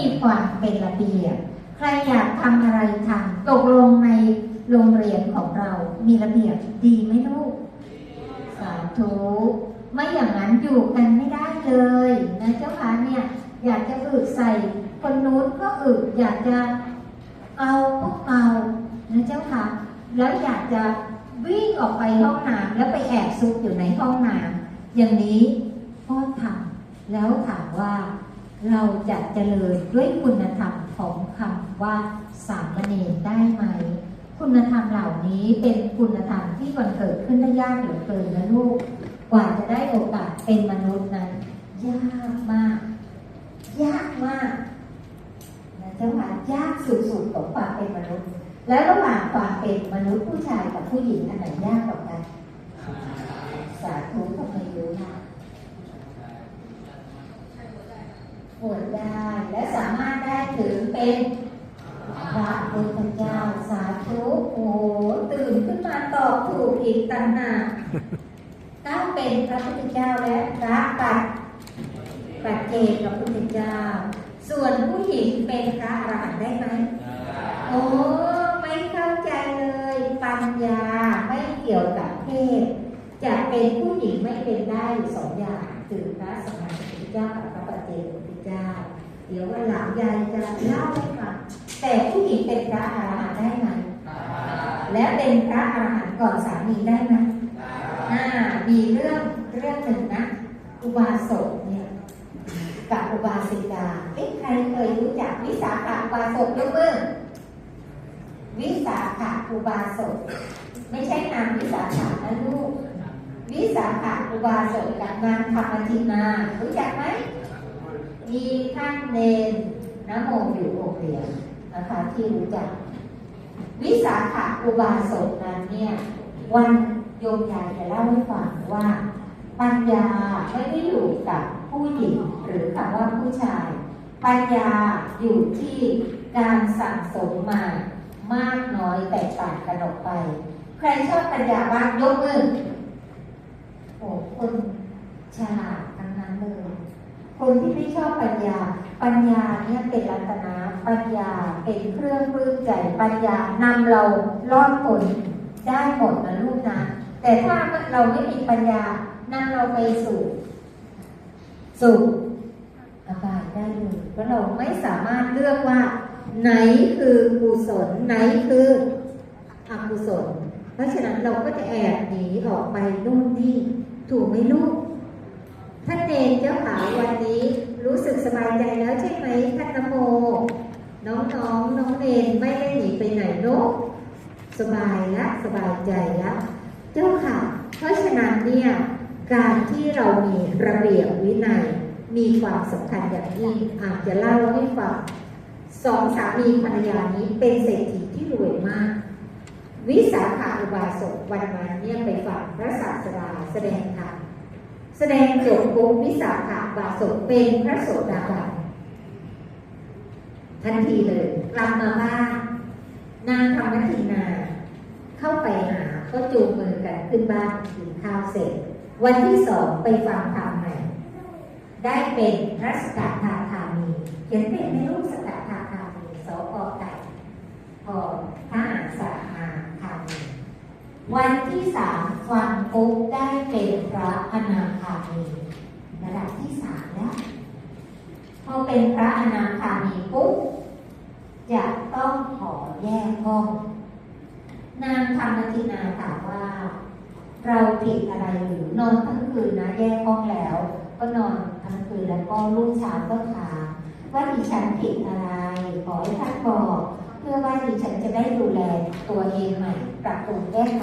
มีความเป็นระเบียบ ใครอยากทำอะไรทำตกลงในโรงเรียนของเรา มีระเบียบดีไหมลูก สาธุไม่อย่างนั้นอยู่กันไม่ได้เลยนะเจ้าค่ะเนี่ยอยากจะอึใส่คนนู้นก็อึอยากจะเอาก็เอานะเจ้าค่ะแล้วอยากจะวิ่งออกไปห้องน้ำแล้วไปแอบซุกอยู่ในห้องน้ำอย่างนี้ก็ทำแล้วถามว่า เราจะเจริญด้วยคุณธรรมของคำว่าสามเณรได้ไหม คุณธรรมเหล่านี้เป็นคุณธรรมที่มันเกิดขึ้นได้ยากเหลือเกินนะลูก กว่าจะได้โอกาสเป็นมนุษย์นั้น ยากมาก ยากมากนะเจ้าค่ะยากสุดๆของความเป็นมนุษย์ แล้วระหว่างความเป็นมนุษย์ผู้ชายกับผู้หญิงอันไหนยากกว่ากัน สาธุทำไมรู้ค่ะ ปวดได้และสามารถได้ถึงเป็นพระพุทธเจ้าสาธุโอ้โหตื่นขึ้นมาตอบถูกอีกต่างหากถ้าเป็นพระพุทธเจ้าและพระปัจปัจเจกพระพุทธเจ้า ส่วนผู้หญิงเป็นพระอรหันต์ได้ไหมโอ้ไม่เข้าใจเลยปัญญาไม่เกี่ยวกับเพศจะเป็นผู้หญิงไม่เป็นได้อยู่สองอย่าง คือพระสมมาสัมพุทธเจ้ากับพระปัจเจกพุทธเจ้า เดี๋ยววันหลังยายจะเล่าให้ฟังแต่ผู้หญิงเป็นพระอรหันต์ได้ไหมและเป็นพระอรหันต์ก่อนสามีได้ไหมอ่ามีเรื่องเรื่องหนึ่งนะอุบาสกเนี่ยกับอุบาสิกาเอ๊ะใครเคยรู้จักวิสาขอุบาสกยกมือวิสาขาอุบาสกไม่ใช่นามวิสาขานะลูก วิสาขาอุบาสกกับนางธรรมทินารู้จักไหม มีท่านเนนนะโมอยู่โรงเรียนนะคะที่รู้จัก วิสาขาอุบาสกนั้นเนี่ยวันโยมยายจะเล่าให้ฟังว่า ปัญญาไม่ได้อยู่กับผู้หญิงหรือคำว่าผู้ชาย ปัญญาอยู่ที่การสั่งสมมามากน้อยแตกต่างกันออกไป ใครชอบปัญญาบ้างยกมือ คนฉลาดทั้งนั้นเลยคนที่ไม่ชอบปัญญา ปัญญาเนี่ยเป็นรัตนะปัญญาเป็นเครื่องปลื้มใจปัญญานำเรารอดพ้นได้หมดนะลูกนะ แต่ถ้าเราไม่มีปัญญานำเราไปสู่สู่อบายได้เลยเพราะเราไม่สามารถเลือกว่า ไหนคือกุศลไหนคืออกุศล เพราะฉะนั้นเราก็จะแอบหนีออกไปนู่นนี่ ถูกไหมลูกท่านเนรเจ้าขาวันนี้รู้สึกสบายใจแล้วใช่ไหมท่านนโม น้องน้องน้องเนรไม่ได้หนีไปไหนโนกสบายละสบายใจละเจ้าค่ะ เพราะฉะนั้นเนี่ยการที่เรามีระเบียบวินัยมีความสำคัญอย่างยิ่งอาจจะเล่าให้ฟังสองสามีภรรยานี้เป็นเศรษฐีที่รวยมาก วิ สาขาอุบาสกวันนั้นเนี่ยไปฟังพระศาสดาแสดงธรรมแสดงจบปุ๊บวิสาขาบาสกเป็นพระโสดาบันทันทีเลยกลับมาบ้านนางธรรมทินา เข้าไปหาก็จูงมือกันขึ้นบ้านกินข้าวเสร็จ วันที่สองไปฟังธรรมใหม่ได้เป็นพระสกทาคามีเขียนเป็นในรูปสกทาคามีสกไก่ พอทหารสามาคามีวันที่สามฟังปุ๊บได้เป็นพระอนาคามีระดับที่สามแล้วพอเป็นพระอนาคามีปุ๊บจะต้องขอแยกห้องนางธรรมทินาถามว่า เราผิดอะไรหรือนอนทั้งคืนนะแยกห้องแล้ว ก็นอนทั้งคืนแล้วก็รุ่งเช้าก็ถามว่าดิฉันผิดอะไรขอให้ท่านบอก พื่อว่าดิฉันจะได้ดูแลตัวเองใหม่ปรับปรุงแก้ไข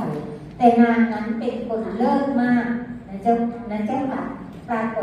แต่นางนั้นเป็นคนเลิศมากนะเจ้านะเจ้าค่ะปรากฏ